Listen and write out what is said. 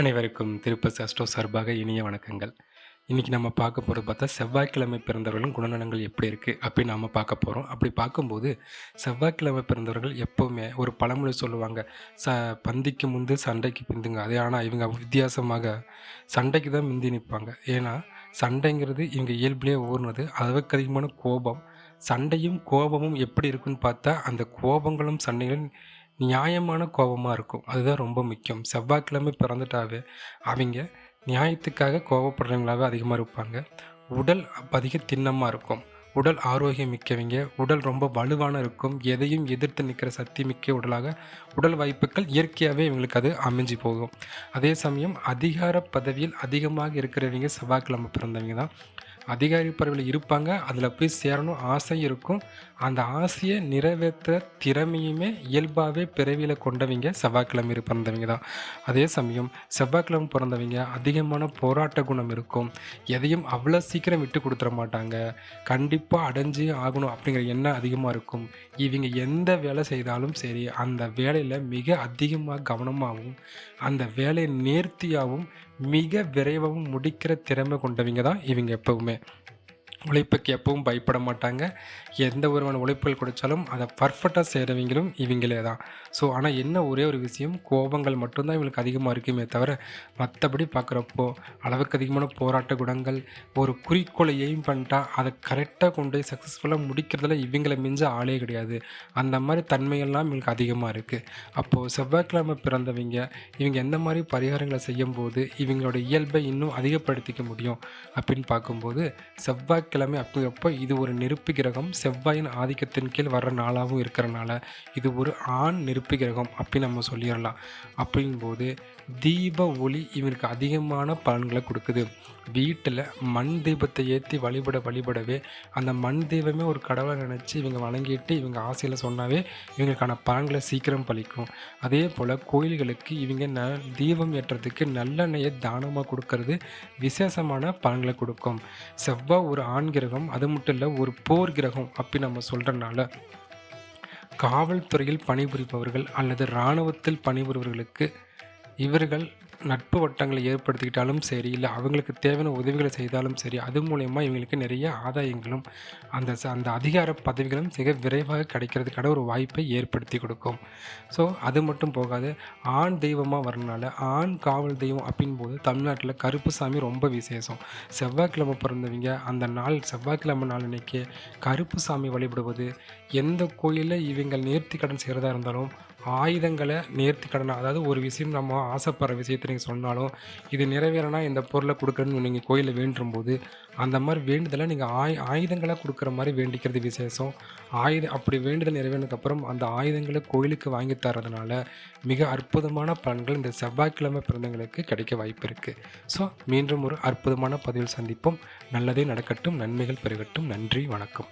அனைவருக்கும் திருப்பதி அஸ்டோ சார்பாக இனிய வணக்கங்கள். இன்றைக்கி நம்ம பார்க்க போகிறது பார்த்தா செவ்வாய்க்கிழமை பிறந்தவர்களின் குணநலங்கள் எப்படி இருக்குது அப்படின்னு நாம் பார்க்க போகிறோம் அப்படி பார்க்கும்போது செவ்வாய்க்கிழமை பிறந்தவர்கள் எப்போவுமே ஒரு பழமொழி சொல்லுவாங்க ச பந்திக்கு முந்து சண்டைக்கு பிந்துங்க. அதே ஆனால் இவங்க வித்தியாசமாக சண்டைக்கு தான் மிந்தி நிற்பாங்க ஏன்னா சண்டைங்கிறது இவங்க இயல்பிலே ஊர்னது. அளவுக்கு அதிகமான கோபம். சண்டையும் கோபமும் எப்படி இருக்குன்னு பார்த்தா அந்த கோபங்களும் சண்டைகளும் நியாயமான கோபமாக இருக்கும். அதுதான் ரொம்ப முக்கியம். செவ்வாய்க்கிழமை பிறந்துட்டாவே அவங்க நியாயத்துக்காக கோவப்படுறவங்களாவே அதிகமாக இருப்பாங்க. உடல் அதிக திண்ணமாக இருக்கும். உடல் ஆரோக்கியம் மிக்கவங்க உடல் ரொம்ப வலுவான இருக்கும். எதையும் எதிர்த்து நிற்கிற சக்தி மிக்க உடலாக உடல் வாய்ப்புகள் இயற்கையாகவே இவங்களுக்கு அது அமைஞ்சு போகும். அதே சமயம் அதிகார பதவியில் அதிகமாக இருக்கிறவங்க செவ்வாய்க்கிழமை பிறந்தவங்க தான். அதிகாரி பறவையில் இருப்பாங்க. அதில் போய் சேரணும். ஆசை இருக்கும். அந்த ஆசையை நிறைவேற்ற திறமையுமே இயல்பாகவே பிறவியில் கொண்டவங்க செவ்வாய்க்கிழமை பிறந்தவங்க தான். அதே சமயம் செவ்வாய்க்கிழமை பிறந்தவங்க அதிகமான போராட்ட குணம் இருக்கும். எதையும் அவ்வளோ சீக்கிரம் விட்டு கொடுத்துட மாட்டாங்க. கண்டிப்பாக அடைஞ்சு ஆகணும் அப்படிங்கிற எண்ணம் அதிகமாக இருக்கும். இவங்க எந்த வேலை செய்தாலும் சரி அந்த வேலையில் மிக அதிகமாக கவனமாகவும் அந்த வேலையை நேர்த்தியாகவும் மிக விரைவாகவும் முடிக்கிற திறமை கொண்டவங்க தான் இவங்க எப்போவுமே. உழைப்புக்கு எப்பவும் பயப்பட மாட்டாங்க. எந்த ஒருவன் உழைப்புகள் கொடுத்தாலும் அதை பர்ஃபெக்டாக செய்கிறவங்களும் இவங்களே தான். ஸோ ஆனால் என்ன ஒரே ஒரு விஷயம் கோபங்கள் மட்டும்தான் இவங்களுக்கு அதிகமாக இருக்குமே தவிர மற்றபடி பார்க்குறப்போ அளவுக்கு அதிகமான போராட்ட குணங்கள் ஒரு குறிக்கோளை எய்ம் பண்ணிட்டா அதை கரெக்டாக கொண்டு போய் சக்ஸஸ்ஃபுல்லாக முடிக்கிறதுல இவங்களை மிஞ்ச ஆளே கிடையாது. அந்த மாதிரி தன்மைகள்லாம் இவங்களுக்கு அதிகமாக இருக்குது அப்போது செவ்வாய்க்கிழமை பிறந்தவங்க இவங்க எந்த மாதிரி பரிகாரங்களை செய்யும்போது இவங்களோட இயல்பை இன்னும் அதிகப்படுத்திக்க முடியும் அப்படின்னு பார்க்கும்போது செவ்வாய் செவ்வாய்க்கிழமை அப்படிங்கிறப்போ இது ஒரு நெருப்பு கிரகம். செவ்வாயின் ஆதிக்கத்தின் கீழ் வர்ற நாளாகவும் இருக்கிறனால இது ஒரு ஆண் நெருப்பு கிரகம் அப்படின்னு நம்ம சொல்லிடலாம். அப்படிங்கும்போது தீப ஒளி இவருக்கு அதிகமான பலன்களை கொடுக்குது. வீட்டில் மண் தீபத்தை ஏற்றி வழிபட வழிபடவே அந்த மண் தெய்வமே ஒரு கடவுளை நினச்சி இவங்க வணங்கிட்டு இவங்க ஆசையில் சொன்னாவே இவங்களுக்கான பலன்களை சீக்கிரம் பழிக்கும் அதே போல் கோயில்களுக்கு இவங்க ந தீபம் ஏற்றுறதுக்கு நல்லெண்ணெயை தானமாக கொடுக்கறது விசேஷமான பலன்களை கொடுக்கும். செவ்வாய் ஒரு ஆண் கிரகம் அது மட்டும் இல்லை ஒரு போர் கிரகம் அப்படி நம்ம சொல்கிறனால காவல்துறையில் பணிபுரிபவர்கள் அல்லது இராணுவத்தில் பணிபுரிபவர்களுக்கு இவர்கள் நட்பு வட்டங்களை ஏற்படுத்திக்கிட்டாலும் சரி இல்லை அவங்களுக்கு தேவையான உதவிகளை செய்தாலும் சரி அது மூலயமா இவங்களுக்கு நிறைய ஆதாயங்களும் அந்த அந்த அதிகார பதவிகளும் மிக விரைவாக கிடைக்கிறதுக்கான ஒரு வாய்ப்பை ஏற்படுத்தி கொடுக்கும். ஸோ அது மட்டும் போகாது ஆண் தெய்வமாக வரனால ஆண் காவல் தெய்வம் அப்படின்போது தமிழ்நாட்டில் கருப்பு சாமி ரொம்ப விசேஷம். செவ்வாய்க்கிழமை பிறந்தவங்க அந்த நாள் செவ்வாய்க்கிழமை நாள் அன்னைக்கு கருப்பு சாமி வழிபடுவது எந்த கோயிலில் இவங்கள் நேர்த்தி கடன் செய்கிறதா இருந்தாலும் ஆயுதங்களை நேர்த்தி கடனாக அதாவது ஒரு விஷயம் நம்ம ஆசைப்படுற விஷயத்தை நீங்கள் சொன்னாலும் இது நிறைவேறனா இந்த பொருளை கொடுக்குறேன்னு நீங்கள் கோயிலில் வேண்டும் போது அந்த மாதிரி வேண்டுதலை நீங்கள் ஆய் ஆயுதங்களாக கொடுக்குற மாதிரி வேண்டிக்கிறது விசேஷம். ஆயுதம் அப்படி வேண்டுதல் நிறைவேறினதுக்கப்புறம் அந்த ஆயுதங்களை கோயிலுக்கு வாங்கி தரதுனால மிக அற்புதமான பலன்கள் இந்த செவ்வாய்க்கிழமை பிறந்தவங்களுக்கு கிடைக்க வாய்ப்பு இருக்குது ஸோ மீண்டும் ஒரு அற்புதமான பதிவில் சந்திப்போம். நல்லதே நடக்கட்டும் நன்மைகள் பெருகட்டும். நன்றி வணக்கம்.